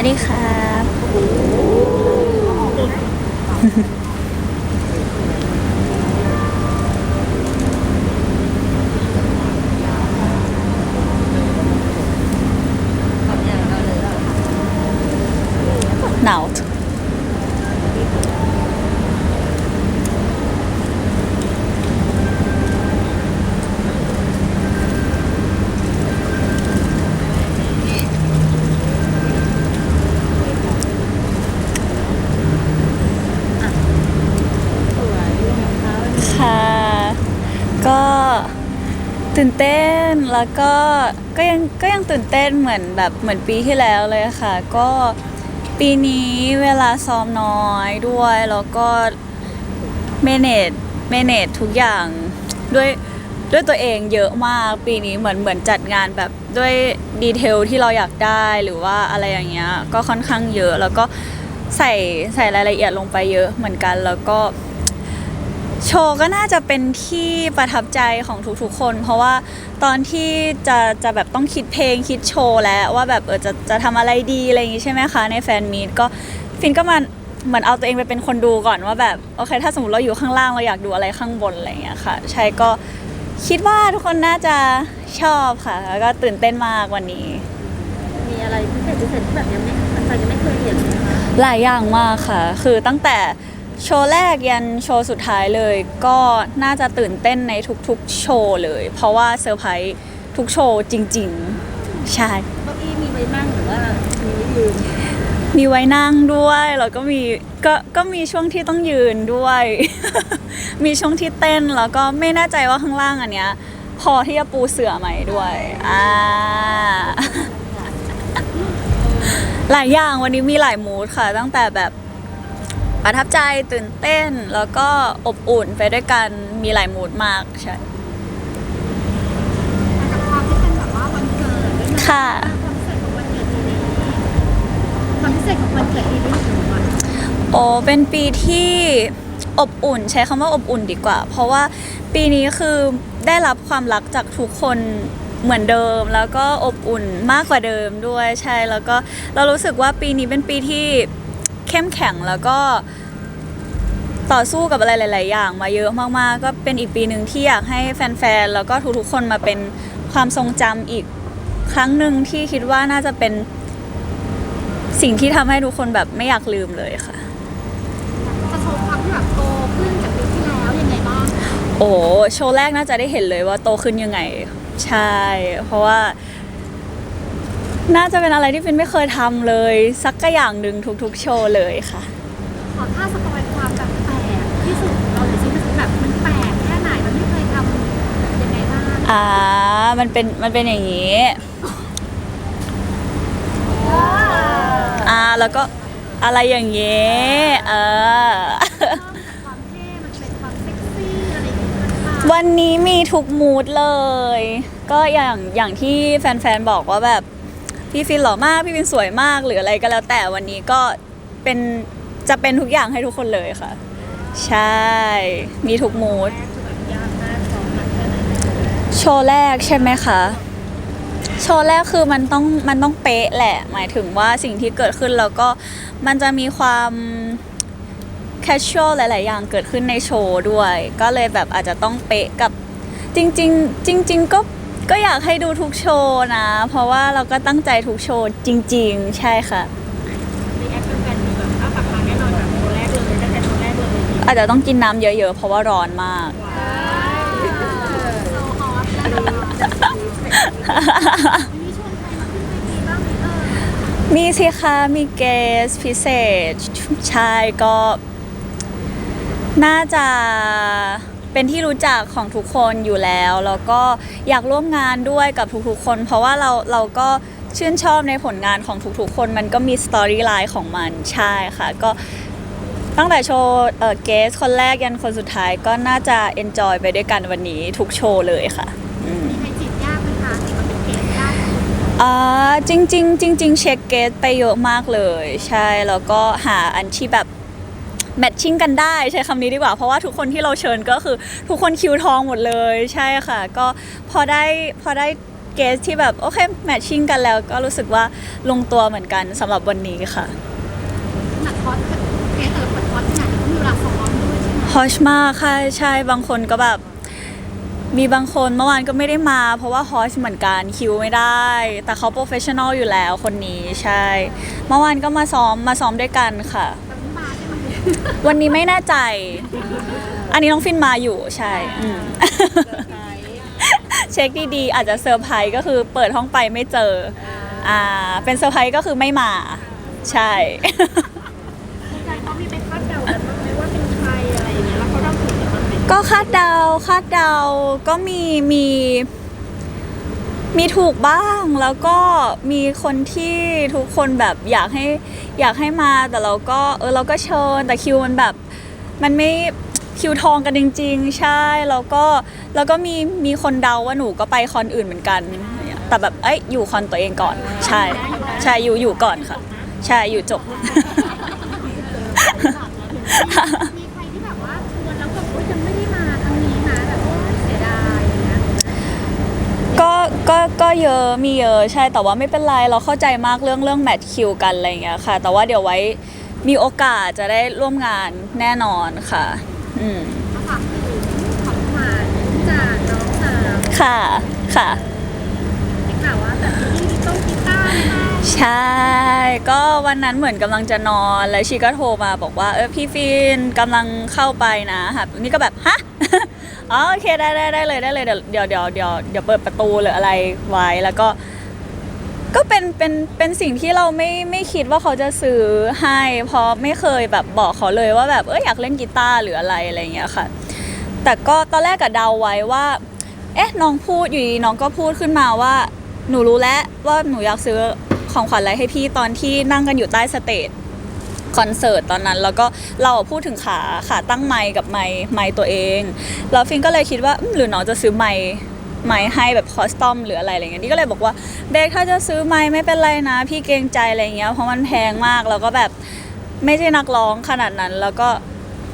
วัสดีครับหนาว ค่ะ ก็ตื่นเต้นแล้วก็ก็ยังก็ยังตื่นเต้นเหมือนแบบเหมือนปีที่แล้วเลยค่ะ ก็ปีนี้เวลาซ้อมน้อยด้วยแล้วก็เมเนจเมเนจทุกอย่างด้วยด้วยตัวเองเยอะมากปีนี้เหมือนเหมือนจัดงานแบบด้วยดีเทลที่เราอยากได้หรือว่าอะไรอย่างเงี้ยก็ค่อนข้างเยอะแล้วก็ใส่ใส่รายละเอียดลงไปเยอะเหมือนกันแล้วก็ โชว์ก็น่าจะเป็นที่ประทับใจของทุกๆคน เพราะว่าตอนที่จะจะแบบต้องคิดเพลงคิดโชว์แล้วว่าแบบเออจะจะทำอะไรดีอะไรอย่างงี้ใช่ไหมคะ ในแฟนมีตก็ฟินก็มาเหมือนเอาตัวเองไปเป็นคนดูก่อนว่าแบบโอเค ถ้าสมมติเราอยู่ข้างล่างเราอยากดูอะไรข้างบนอะไรอย่างเงี้ยค่ะ ใช่ก็คิดว่าทุกคนน่าจะชอบค่ะ แล้วก็ตื่นเต้นมากวันนี้ มีอะไรพิเศษพิเศษที่แบบยังไม่ใครยังไม่เคยเห็นเลยนะคะ หลายอย่างมากค่ะ คือตั้งแต่ โชว์แรกยันโชว์สุดท้ายเลย ก็น่าจะตื่นเต้นในทุกๆ โชว์เลย เพราะว่าเซอร์ไพรส์ทุกโชว์จริงๆ ใช่ เก้าอี้มีไว้นั่งหรือว่ามีไว้ยืนมีไว้นั่งด้วยแล้วก็มีก็ก็มีช่วงที่ต้องยืนด้วย มีช่วงที่เต้นแล้วก็ไม่แน่ใจว่าข้างล่างอันเนี้ยพอที่จะปูเสื่อไหมด้วยอ่าหลายอย่างวันนี้มีหลายมูดค่ะ ตั้งแต่แบบ ประทับใจตื่นเต้นแล้วก็อบอุ่นไปด้วยกันมีหลายมูดมากใช่กับความที่เป็นแบบว่าวันเกิดด้วยนะค่ะความพิเศษของวันเกิดปีนี้ความพิเศษของวันเกิดปีนี้ถึงวันโอ้เป็นปีที่อบอุ่น ใช้คำว่าอบอุ่นดีกว่า เพราะว่าปีนี้คือได้รับความรักจากทุกคนเหมือนเดิม แล้วก็อบอุ่นมากกว่าเดิมด้วยใช่แล้วก็เรารู้สึกว่าปีนี้เป็นปีที่ เข้มแข็งแล้วก็ต่อสู้กับอะไรหลาย ๆ อย่าง มาเยอะมาก ๆ ก็เป็นอีกปีหนึ่งที่อยากให้แฟน ๆ แล้วก็ทุก ๆ คนมาเป็นความทรงจำอีกครั้งหนึ่งที่คิดว่าน่าจะเป็นสิ่งที่ทำให้ทุกคนแบบไม่อยากลืมเลยค่ะ จะโชว์ความที่แบบโตขึ้นจากปีที่แล้วยังไงบ้าง โอ้โชว์แรกน่าจะได้เห็นเลยว่าโตขึ้นยังไง ใช่ เพราะว่า น่าจะเป็นอะไรที่ฟินไม่เคยทำเลย สักกอย่างหนึ่งทุกๆ โชว์เลยค่ะ ขอท่าสปอยความแบบแปลกที่สุดเราหน่อยสิมันแบบมันแปลกแค่ไหนมันไม่เคยทำยังไงบ้างอ่า มันเป็น มันเป็นอย่างนี้ อ่า แล้วก็อะไรอย่างเงี้ยเออ ความเท่มันเป็นความเซ็กซี่อะไรอย่างเงี้ยมันมาวันนี้มีทุกมูดเลย ก็อย่างอย่างที่แฟนๆ บอกว่าแบบ พี่ฟินหล่อมากพี่ฟินสวยมากหรืออะไรก็แล้วแต่วันนี้ก็เป็นจะเป็นทุกอย่างให้ทุกคนเลยค่ะ ใช่ มีทุกมูดโชว์แรกใช่ไหมคะโชว์แรกคือมันต้องมันต้องเป๊ะแหละ หมายถึงว่าสิ่งที่เกิดขึ้นแล้วก็มันจะมีความแคชช a l หลาย ๆ อย่างเกิดขึ้นในโชว์ด้วย ก็เลยแบบอาจจะต้องเป๊ะกับจริง ๆ จริง ๆ ก็ ก็อยากให้ดูทุกโชว์นะ เพราะว่าเราก็ตั้งใจทุกโชว์จริง ๆ ใช่ค่ะ รีแอคแฟนๆมีแบบอ้าปากค้างแน่นอนแบบตัวแรกเลยตั้งแต่ตัวแรกเลยอาจจะต้องกินน้ำเยอะ ๆ เพราะว่าร้อนมาก ว้าวโซฮอตเลยมีชวนใครมาขึ้นเวทีบ้างไหมเออมีสิคะมีเกสพิเศษใช่ก็ น่าจะ เป็นที่รู้จักของทุกคนอยู่แล้ว แล้วก็อยากร่วมงานด้วยกับทุกๆคน เพราะว่าเราเราก็ชื่นชอบในผลงานของทุกๆ คนมันก็มีสตอรี่ไลน์ของมันใช่ค่ะ ก็ตั้งแต่โชว์เอ่อเกสคนแรกยันคนสุดท้ายก็น่าจะเอนจอยไปด้วยกันวันนี้ทุกโชว์เลยค่ะอืมมีใครจีบยากไหมคะจีบมาเป็นเกณฑ์ยากไหมอ่าจริงจริงๆจริง ๆ เช็คเกตไปเยอะมากเลย ใช่แล้วก็หาอันที่แบบ แมทชิ่งกันได้ใช้คำนี้ดีกว่า เพราะว่าทุกคนที่เราเชิญก็คือทุกคนคิวทองหมดเลยใช่ค่ะ ก็พอได้พอได้เกสที่แบบโอเคแมทชิ่งกันแล้วก็รู้สึกว่าลงตัวเหมือนกันสำหรับวันนี้ค่ะ หนักคอร์สเกสแต่ละคนคอร์สขนาดนี้ต้องมีเวลาซ้อมด้วยใช่ไหมฮอชมากค่ะใช่บางคนก็แบบ มีบางคนเมื่อวานก็ไม่ได้มา เพราะว่าฮอชเหมือนกันคิวไม่ได้ แต่เขาโปรเฟชชั่นอลอยู่แล้วคนนี้ใช่ เมื่อวานก็มาซ้อมมาซ้อมด้วยกันค่ะ วันนี้ไม่แน่ใจ อันนี้น้องฟินมาอยู่ใช่อืมเช็คดีๆอาจจะเซอร์ไพรส์ก็คือเปิดห้องไปไม่เจออ่าเป็นเซอร์ไพรส์ก็คือไม่มา ใช่ ใจเขามีไปคาดเดากันบ้างไหมว่าเป็นใครอะไรอย่างเงี้ยแล้วเขาเดาถูกหรือเปล่าก็คาดเดาคาดเดาก็มีมี มีถูกบ้างแล้วก็มีคนที่ทุกคนแบบอยากให้อยากให้มาแต่เราก็เออเราก็เชิญแต่คิวมันแบบมันไม่คิวทองกันจริง ๆ ใช่แล้วก็แล้วก็มีมีคนเดาว่าหนูก็ไปคอนอื่นเหมือนกัน แต่แบบเอ้ยอยู่คอนตัวเองก่อน ใช่ใช่อยู่อยู่ก่อนค่ะ ใช่อยู่จบมีใครที่แบบว่าชวนแล้วแบบโอ๊ยยังไม่ได้มาครั้งนี้นะแบบโอ๊ยเสียดายอย่างเงี้ย ก็ก็เยอะมีเยอะใช่แต่ว่าไม่เป็นไรเราเข้าใจมากเรื่องเรื่องแมทคิวกันอะไรอย่างเงี้ยค่ะ แต่ว่าเดี๋ยวไว้มีโอกาสจะได้ร่วมงานแน่นอนค่ะ อืมขาฝากถึงของหวานจากน้องสาวค่ะค่ะ ได้ข่าวว่าแบบที่มีต้องกีตาร์มใช่ ก็วันนั้นเหมือนกำลังจะนอนแล้วชีก็โทรมาบอกว่า เออพี่ฟินกำลังเข้าไปนะค่ะนี่ก็แบบ ฮะ อ๋อโอเคได้ได้ได้เลยได้เลยเดี๋ยวเดี๋ยวเดี๋ยวเดี๋ยวเปิดประตูหรืออะไรไว้แล้วก็ ก็เป็นเป็นเป็นสิ่งที่เราไม่ไม่คิดว่าเขาจะซื้อให้เพราะไม่เคยแบบบอกเขาเลยว่าแบบเอออยากเล่นกีตาร์หรืออะไรอะไรเงี้ยค่ะ แต่ก็ตอนแรกก็เดาไว้ว่า เอ๊ะน้องพูดอยู่ดีน้องก็พูดขึ้นมาว่า หนูรู้แล้วว่าหนูอยากซื้อของขวัญอะไรให้พี่ตอนที่นั่งกันอยู่ใต้สเตจ คอนเสิร์ตตอนนั้น แล้วก็เราพูดถึงขาขาตั้งไมค์กับไมค์ไมค์ตัวเองแล้วฟินก็เลยคิดว่าหรือน้องจะซื้อไมค์ไมค์ให้แบบคอสตอมหรืออะไรอะไรเงี้ยนี่ก็เลยบอกว่าเด็กถ้าจะซื้อไมค์ไม่เป็นไรนะ พี่เกรงใจอะไรเงี้ยเพราะมันแพงมากแล้วก็แบบไม่ใช่นักร้องขนาดนั้น แล้วก็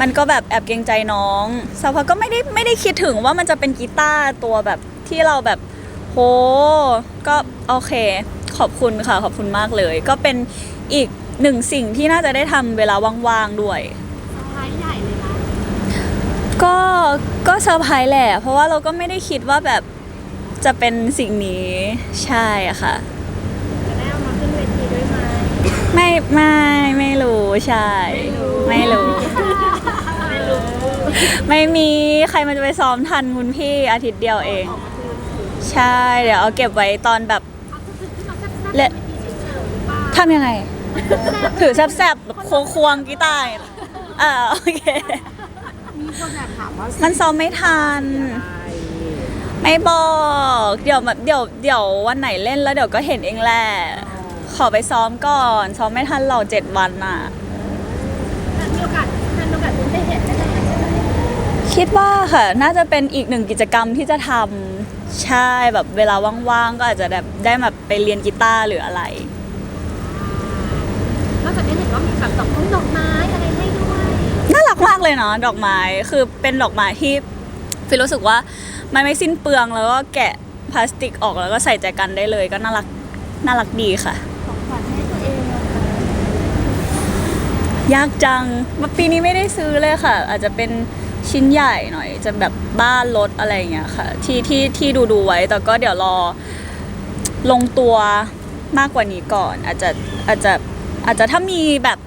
มันก็แบบแอบเกรงใจน้องสักพักก็ไม่ได้ไม่ได้คิดถึงว่ามันจะเป็นกีตาร์ตัวแบบที่เราแบบโหก็โอเค ขอบคุณค่ะขอบคุณมากเลย ก็เป็นอีก หนึ่งสิ่งที่น่าจะได้ทำเวลาว่างๆด้วยเซอร์ไพรส์ใหญ่เลยนะก็ก็เซอร์ไพรส์แหละ เพราะว่าเราก็ไม่ได้คิดว่าแบบจะเป็นสิ่งนี้ใช่ค่ะ จะได้เอามาขึ้นเวทีด้วยไหมไม่ไม่ไม่รู้ใช่ ไม่รู้ ไม่รู้ไม่มีใครมันจะไปซ้อมทันคุณพี่อาทิตย์เดียวเองใช่ เดี๋ยวเอาเก็บไว้ตอนแบบ เอาก็คือที่เราแซ่บๆเละเวทีเฉยๆหรือเปล่าทำยังไง ถือแซบๆแบบควงๆกีตาร์อ่าโอเค มีคนอยากถามว่ามันซ้อมไม่ทัน ไม่บอก เดี๋ยวแบบเดี๋ยวเดี๋ยววันไหนเล่นแล้วเดี๋ยวก็เห็นเองแหละ ขอไปซ้อมก่อน ซ้อมไม่ทันเราเจ็ดวันน่ะ มีโอกาสมีโอกาสได้เห็นได้ไหมใช่ไหมคิดว่าค่ะ น่าจะเป็นอีกหนึ่งกิจกรรมที่จะทำใช่แบบเวลาว่างๆ ก็อาจจะแบบได้แบบไปเรียนกีตาร์หรืออะไรนอ กจากนี้เห็นว่ามีแบบดอกไม้ดอกไม้อะไรให้ด้วย น่ารักมากเลยเนาะดอกไม้คือเป็นดอกไม้ที่ฟิลรู้สึกว่ามันไม่สิ้นเปลืองแล้วก็แกะพลาสติกออกแล้วก็ใส่ใจกันได้เลยก็น่ารักน่ารักดีค่ะ ของขวัญให้ตัวเองอะค่ะยากจังปีนี้ไม่ได้ซื้อเลยค่ะ อาจจะเป็นชิ้นใหญ่หน่อย จะแบบบ้านรถอะไรอย่างเงี้ยค่ะ ที่ที่ที่ดูดูๆไว้แต่ก็เดี๋ยวรอลงตัวมากกว่านี้ก่อน อาจจะอาจจะ อาจจะถ้ามีแบบ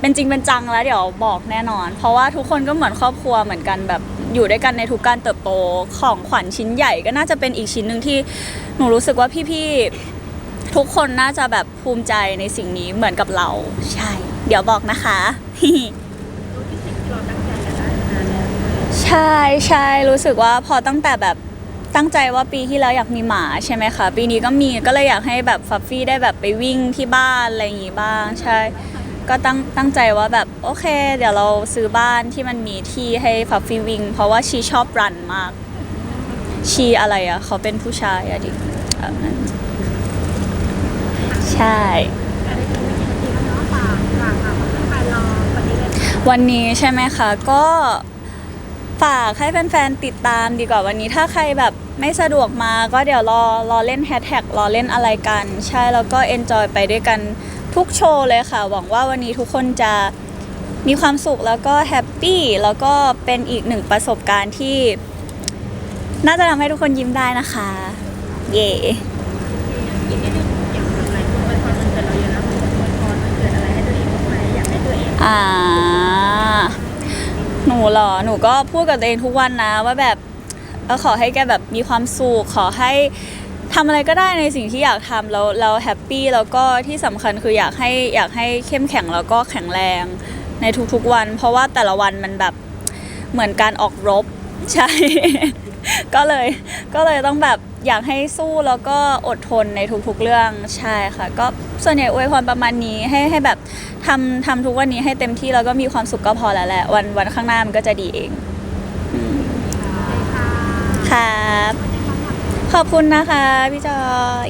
เป็นจริงเป็นจังแล้วเดี๋ยวบอกแน่นอน เพราะว่าทุกคนก็เหมือนครอบครัวเหมือนกันแบบอยู่ด้วยกันในทุกการเติบโตของขวัญชิ้นใหญ่ก็น่าจะเป็นอีกชิ้นหนึ่งที่หนูรู้สึกว่าพี่ๆทุกคนน่าจะแบบภูมิใจในสิ่งนี้เหมือนกับเราใช่ เดี๋ยวบอกนะคะใช่ใช่รู้สึกว่าพอตั้งแต่แบบ ตั้งใจว่าปีที่แล้วอยากมีหมาใช่ไหมคะ ปีนี้ก็มีก็เลยอยากให้แบบฟัฟฟี่ได้แบบไปวิ่งที่บ้านอะไรอย่างงี้บ้างใช่ ก็ตั้งตั้งใจว่าแบบโอเค เดี๋ยวเราซื้อบ้านที่มันมีที่ให้ฟัฟฟี่วิ่ง เพราะว่าชีชอบรันมาก ชีอะไรอะเขาเป็นผู้ชายอะดิแบบนั้นใช่แต่ในปีนี้จริงๆแล้วฝากฝากฝากฝากแฟนๆรอวันนี้วันนี้ใช่ไหมคะก็ฝากให้แฟนๆติดตามดีกว่าวันนี้ถ้าใครแบบ ไม่สะดวกมาก็เดี๋ยวรอรอเล่นแฮชแท็กรอเล่นอะไรกัน ใช่แล้วก็เอนจอยไปด้วยกันทุกโชว์เลยค่ะ หวังว่าวันนี้ทุกคนจะมีความสุขแล้วก็แฮปปี้แล้วก็เป็นอีกหนึ่งประสบการณ์ที่ น่าจะทำให้ทุกคนยิ้มได้นะคะ เย่อ่าหนูเหรอ หนูก็พูดกับตัวเองทุกวันนะว่าแบบ เออขอให้แกแบบมีความสุขขอให้ทำอะไรก็ได้ในสิ่งที่อยากทำแล้วเราแฮปปี้แล้วก็ที่สำคัญคืออยากให้อยากให้เข้มแข็งแล้วก็แข็งแรงในทุกๆวัน เพราะว่าแต่ละวันมันแบบเหมือนการออกรบใช่ ก็เลยก็เลยต้องแบบอยากให้สู้แล้วก็อดทนในทุกๆเรื่องใช่ค่ะ ก็ส่วนใหญ่อวยพรประมาณนี้ให้ให้แบบทำทำทุกวันนี้ให้เต็มที่แล้วก็มีความสุขก็พอแล้วแหละวันวันข้างหน้ามันก็จะดีเอง ครับ ขอบคุณนะคะ พี่จอย